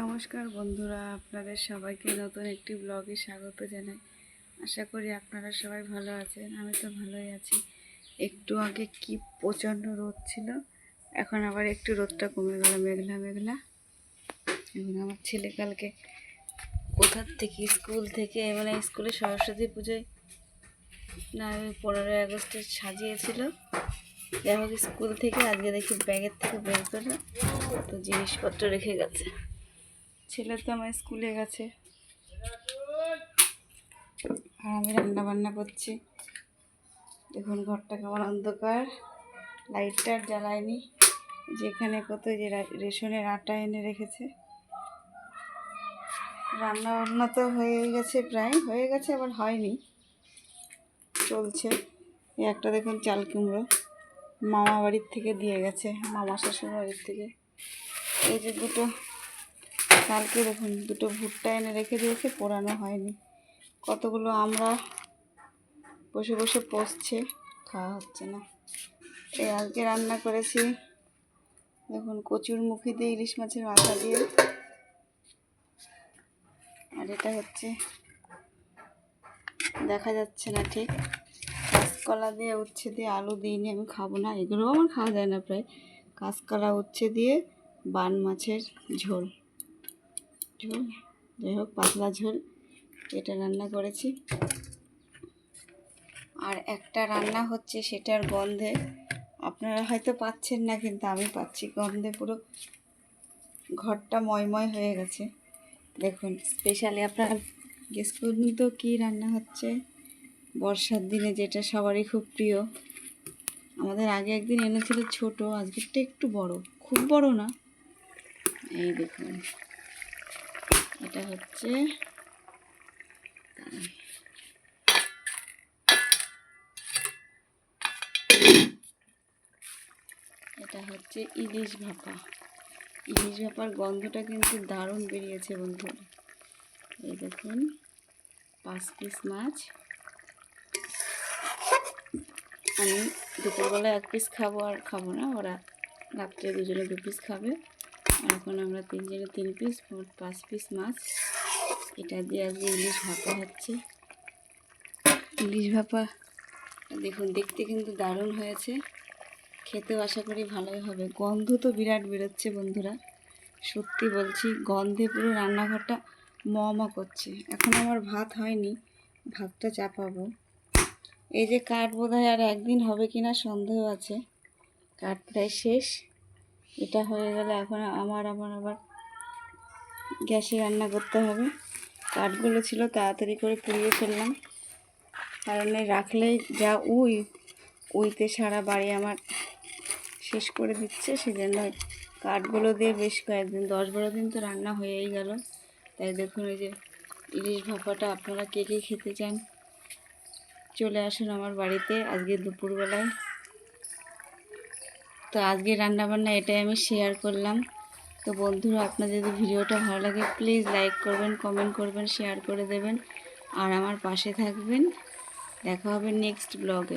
নমস্কার বন্ধুরা, আপনাদের সবাইকে নতুন একটি ব্লগে স্বাগত জানাই। আশা করি আপনারা সবাই ভালো আছেন, আমি তো ভালোই আছি। একটু আগে কি প্রচণ্ড রোদ ছিল, এখন আবার একটু রোদটা কমে গেল, মেঘলা মেঘলা। এবং আমার ছেলে কালকে কোথার থেকে, স্কুল থেকে মানে স্কুলে সরস্বতী পুজোয় না পনেরোই আগস্টে সাজিয়েছিল। যাই হোক, স্কুল থেকে আজকে দেখি ব্যাগের থেকে বের করে তো জিনিসপত্র রেখে গেছে। ছেলে তো আমার স্কুলে গেছে। আর আমি রান্না বান্না করছি। দেখুন, ঘরটা কেমন অন্ধকার। লাইটটা জ্বালায়নি। যেখানে কত যে রেশনের আটা এনে রেখেছে। রান্না বান্না তো হয়ে গেছে প্রায়। হয়ে গেছে, আবার হয়নি। চলছে। একটা দেখুন, চাল কুমড়ো। মামা বাড়ির থেকে দিয়ে গেছে। মামা শ্বশুর বাড়ির থেকে। এই যে দুটো কালকে দেখুন, দুটো ভুট্টা এনে রেখে দিয়েছে, পোড়ানো হয়নি। কতগুলো আমরা বসে বসে পচছে, খাওয়া হচ্ছে না। এই আজকে রান্না করেছি, দেখুন, কচুর মুখি দিয়ে ইলিশ মাছের মাথা দিয়ে। আর এটা হচ্ছে, দেখা যাচ্ছে না ঠিক। কাঁচকলা দিয়ে উচ্ছে দিয়ে আলু দিইনি, আমি খাব না, এগুলোও আমার খাওয়া যায় না প্রায়। কাঁচকলা উচ্ছে দিয়ে বান মাছের ঝোল। ঝোল। যাই হোক, পাতলা ঝোল এটা রান্না করেছি। আর একটা রান্না হচ্ছে, সেটার গন্ধে, আপনারা হয়তো পাচ্ছেন না, কিন্তু আমি পাচ্ছি। গন্ধে পুরো ঘরটা ময়ময় হয়ে গেছে। দেখুন স্পেশালি আপনারা গেস করুন তো কী রান্না হচ্ছে? বর্ষার দিনে যেটা সবারই খুব প্রিয়। আমাদের আগে একদিন এনেছিল ছোট, আজকেরটা একটু বড়। খুব বড় না? এই দেখুন। এটা হচ্ছে এটা হচ্ছে ইলিশ ভাপা। ইলিশ ভাপার গন্ধটা কিন্তু দারুণ বেরিয়েছে বন্ধুরা। এই দেখুন, পাঁচ পিস মাছ। আমি দুপুরবেলা এক পিস খাব আর খাব না, ওরা রাত্রে দুজনে দু পিস খাবে। এখন আমরা তিনজনে তিন পিস পাঁচ পিস মাছ। এটা দিয়ে আজকে ইলিশ ভাপা হচ্ছে। ইলিশ ভাপা, দেখুন, দেখতে কিন্তু দারুণ হয়েছে। খেতেও আশা করি ভালোই হবে। গন্ধ তো বিরাট বেরোচ্ছে, বন্ধুরা। সত্যি বলছি, গন্ধে পুরো রান্নাঘরটা ম ম করছে। এখন আমার ভাত হয়নি, ভাতটা চাপাবো। এই যে কাঠ বোধ হয় আর একদিন হবে কি না সন্দেহ আছে। কাঠ প্রায় শেষ। এটা হয়ে গেলে এখন আমার আমার আবার গ্যাসে রান্না করতে হবে। কাঠগুলো ছিল, তাড়াতাড়ি করে পুড়িয়ে ফেললাম। কারণ এই রাখলেই যা উই, উইতে সারা বাড়ি আমার শেষ করে দিচ্ছে। সেজন্য কাঠগুলো দিয়ে বেশ কয়েকদিন, দশ বারো দিন তো রান্না হয়েই গেল। তাই দেখুন ওই যে ইলিশ ভাপাটা, আপনারা কে কে খেতে চান, চলে আসুন আমার বাড়িতে আজকে দুপুরবেলায়। তো আজকে রান্নাবান্না এটাই আমি শেয়ার করলাম। তো বন্ধুরা আপনার যদি ভিডিওটা ভালো লাগে প্লিজ লাইক করবেন কমেন্ট করবেন শেয়ার করে দেবেন। আর আমার পাশে থাকবেন। দেখা হবে নেক্সট ব্লগে